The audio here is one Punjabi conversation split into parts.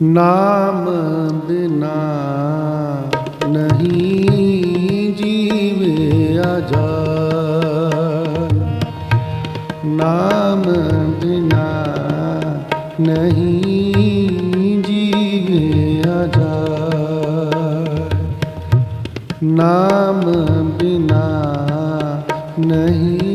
ਨਾਮ ਬਿਨਾ ਨਹੀਂ ਜੀਵਿਆ ਜਾਏ ਨਾਮ ਬਿਨਾ ਨਹੀਂ ਜੀਵਿਆ ਜਾਏ ਨਾਮ ਬਿਨਾ ਨਹੀਂ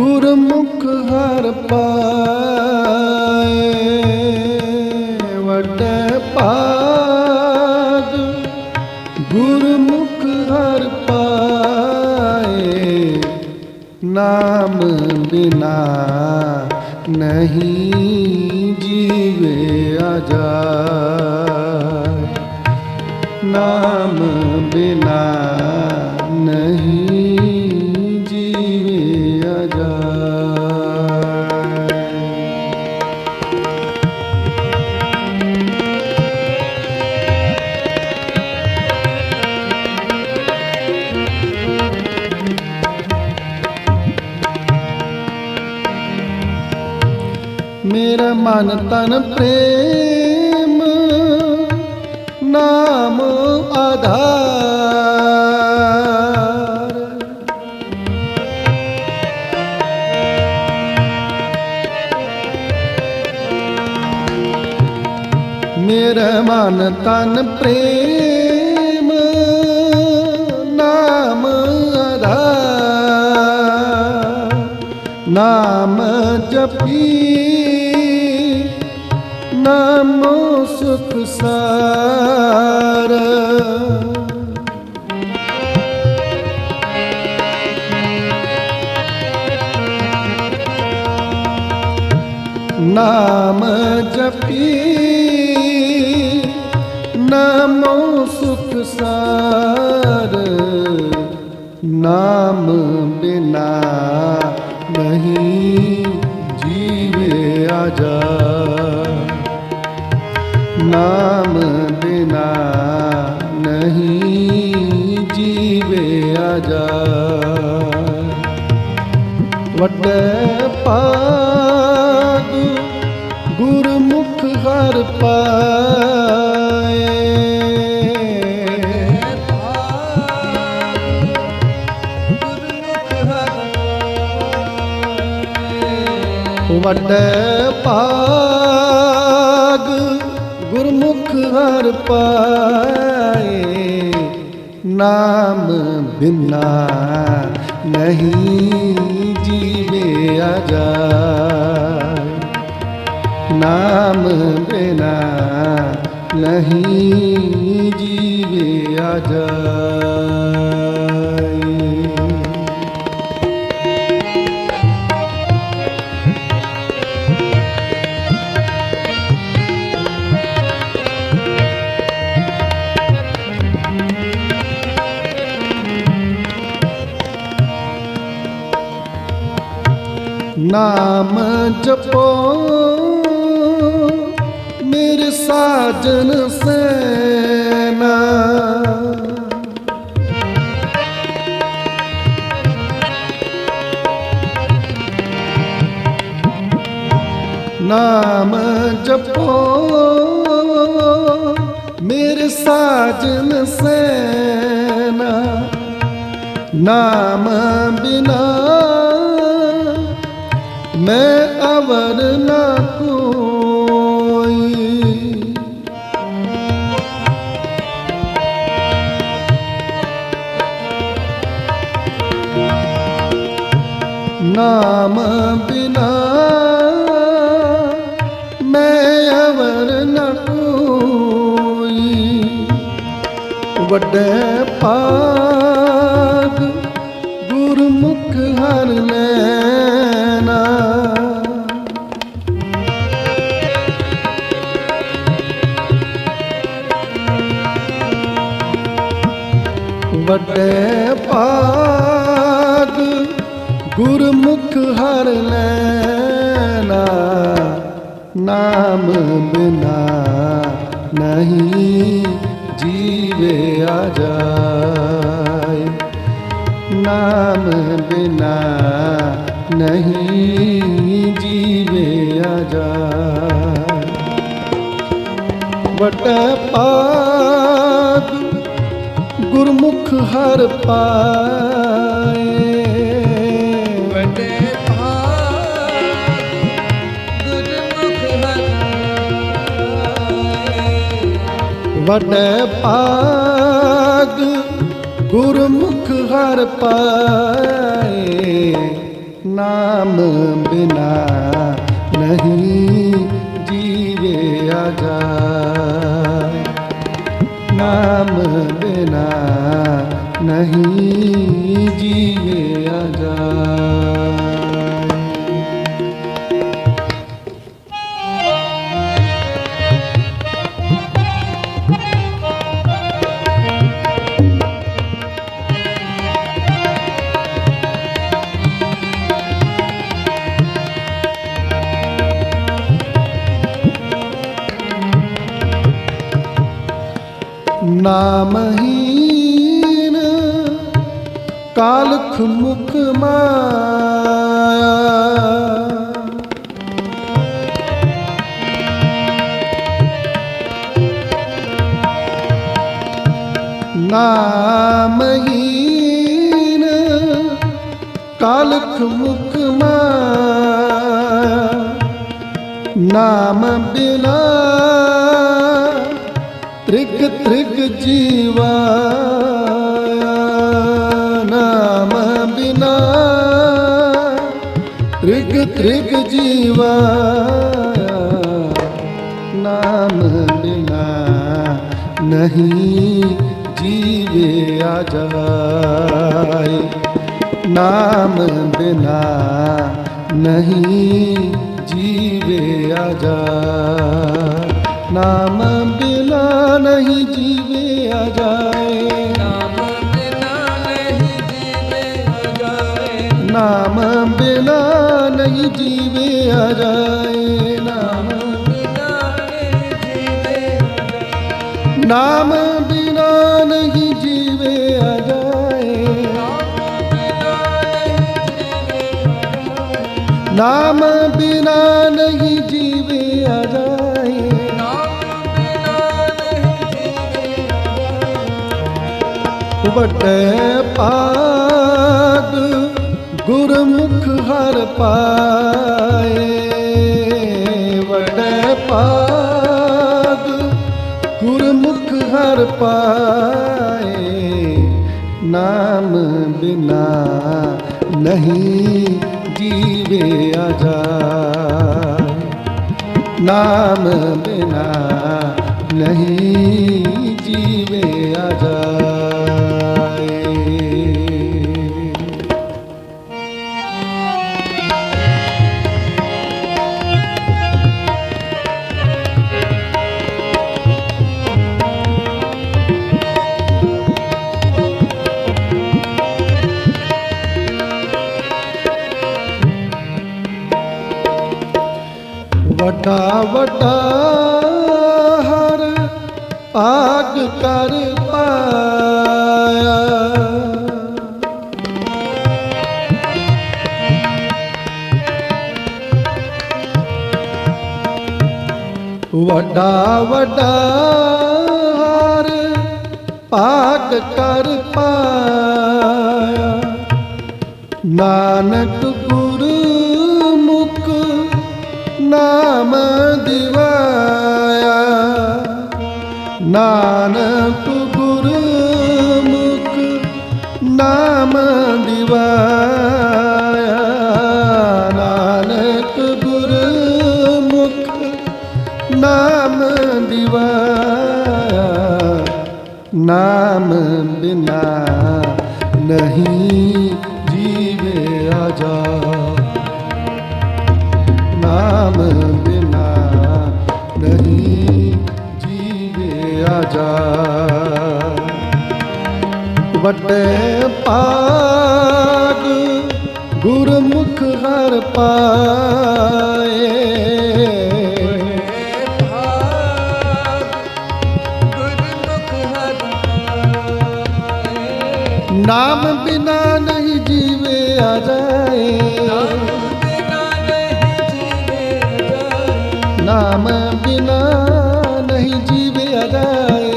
ਗੁਰਮੁਖ ਹਰ ਪਾਏ ਵੱਡੇ ਭਾਗ ਗੁਰਮੁਖ ਹਰ ਪਾਏ ਨਾਮ ਬਿਨਾ ਨਹੀਂ ਜੀਵੇ ਜਾਏ ਮਨ ਤਨ ਪ੍ਰੇਮ ਨਾਮ ਆਧਾਰ। ਮੇਰਾ ਮਨ ਤਨ ਪ੍ਰੇਮ ਨਾਮ ਆਧਾਰ। ਨਾਮ ਜਪੀ ਨਾਮੋ ਸੁਖ ਸਾਰ। ਨਾਮ ਜਪੀ ਨਾਮੋ ਸੁਖ ਸਾਰ। ਨਾਮ ਬਿਨਾ ਨਹੀਂ ਜੀਵਿਆ ਜਾ। ਨਾਮ ਬਿਨਾ ਨਹੀਂ ਜੀਵਿਆ ਜਾ ਵੱਡੇ ਪਾਗ ਗੁਰਮੁਖ ਹਰ ਪਾਏ। ਵੱਡੇ ਹਰ ਪਾਏ ਨਾਮ ਬਿਨਾ ਨਹੀਂ ਜੀਵੇ ਆ ਜਾਏ ਨਾਮ ਬਿਨਾ ਨਹੀਂ ਜੀਵਿਆ ਜਾਏ ਨਾਮ ਜਪੋ। ਮੇਰੇ ਸਾਜਨ ਸੈਨਾ। ਨਾਮ ਜਪੋ। ਮੇਰੇ ਸਾਜਨ ਸੈਨਾ। ਨਾਮ ਬਿਨਾ ਮੈਂ ਅਵਰ ਨਾ ਕੋਈ। ਨਾਮ ਬਿਨਾ ਮੈਂ ਅਵਰ ਨਾ ਕੋਈ। ਵੱਡੇ ਭਾਗ ਗੁਰਮੁਖ ਹਰ ਲੈ ਵੱਡੇ ਭਾਗ ਗੁਰਮੁਖ ਹਰ ਲੈਣਾ, ਨਾਮ ਬਿਨਾ ਨਹੀਂ ਜੀਵਿਆ ਜਾਏ। ਨਾਮ ਬਿਨਾ ਨਹੀਂ ਜੀਵਿਆ ਜਾਏ। ਵਟ ਪਾ ਗੁਰਮੁਖ ਹਰ ਪਾਏ। ਵੱਡੇ ਭਾਗ ਗੁਰਮੁਖ ਹਰਾਏ ਵੱਡੇ ਪਾਗ ਗੁਰਮੁਖ ਹਰ ਪਾਏ। ਨਾਮ ਬਿਨਾ ਨਹੀਂ ਜੀਵਿਆ ਜਾਏ ਨਾਮ ਨਹੀਂ ਜੀਵਿਆ ਕਾਲਖ ਮੁਖ ਮਾਇਆ। ਨਾਮਹੀਨ ਕਾਲਖ ਮੁਖ ਮਾਇਆ। ਨਾਮ ਬਿਨਾ ਤ੍ਰਿਗ ਤ੍ਰਿਗ ਜੀਵਾ। ਤ੍ਰਿਗ ਤ੍ਰਿਗ ਜੀਵਾ, ਨਾਮ ਬਿਨਾ ਨਹੀਂ ਜੀਵਿਆ ਜਾਏ। ਨਾਮ ਬਿਨਾ ਨਹੀਂ ਜੀਵਿਆ ਜਾਏ। ਨਾਮ ਬਿਨਾ ਨਹੀਂ ਜੀਵਿਆ ਜਾਏ। ਨਾਮ ਬਿਨਾ ਨਹੀਂ ਜੀਵਿਆ ਜਾਏ, ਨਾਮ ਬਿਨਾ ਨਹੀਂ ਜੀਵੇ ਨਾਮ ਬਿਨਾ ਨਹੀਂ ਜੀਵਿਆ ਜਾਏ। ਨਾਮ ਬਿਨਾ ਨਹੀਂ ਜੀਵਿਆ ਜਾਏ। ਵੱਡੇ ਪਾ ਗੁਰਮੁਖ ਹਰ ਪਾਏ, ਵੱਡੇ ਪਾਗ ਗੁਰਮੁਖ ਹਰ ਪਾਏ, ਨਾਮ ਬਿਨਾ ਨਹੀਂ ਜੀਵਿਆ ਜਾਏ ਨਾਮ ਬਿਨਾ ਨਹੀਂ ਜੀਵੇ ਜਾਏ ਵੱਡਾ ਵੱਡਾ ਹਰ ਪਾਗ ਕਰ ਪਾਇਆ। ਨਾਨਕ ਗੁਰ ਮੁਖ ਨਾਮ ਦਿਵਾਇਆ। ਨਾਨਕ ਨਾਮ ਬਿਨਾ ਨਹੀਂ ਜੀਵਿਆ ਜਾ ਨਾਮ ਬਿਨਾ ਨਹੀਂ ਜੀਵਿਆ ਜਾ ਵੱਡੇ ਪਾਗ ਗੁਰਮੁਖ ਹਰ ਪਾਏ। ਨਾਮ ਬਿਨਾ ਨਹੀਂ ਜੀਵੇ ਆ ਅਜਾਏ ਨਾਮ ਬਿਨਾ ਨਹੀਂ ਜੀਵੇ ਅਜਾਏ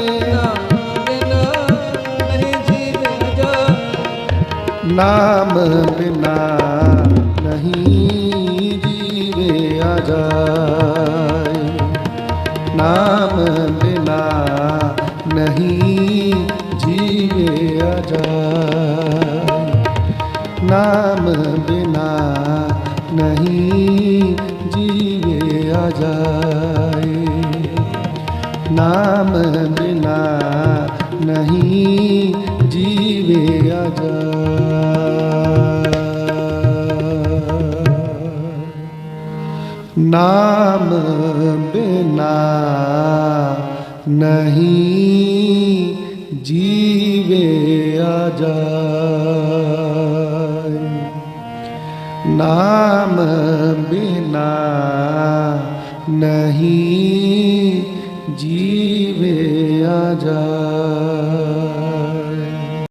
ਨਾਮ ਬਿਨਾ ਨਹੀਂ ਜੀਵੇ ਆ ਅਜਾਏ ਨਾਮ ਬਿਨਾ ਨਹੀਂ ਨਾਮ ਬਿਨਾ ਨਹੀਂ ਜੀਵਿਆ ਜਾਏ। ਨਾਮ ਬਿਨਾ ਨਹੀਂ ਜੀਵਿਆ ਜਾਏ। ਨਾਮ ਬਿਨਾ ਨਹੀਂ ਆ ਜਾਏ। ਨਾਮ ਬਿਨਾ ਨਹੀਂ ਜੀਵਿਆ ਜਾ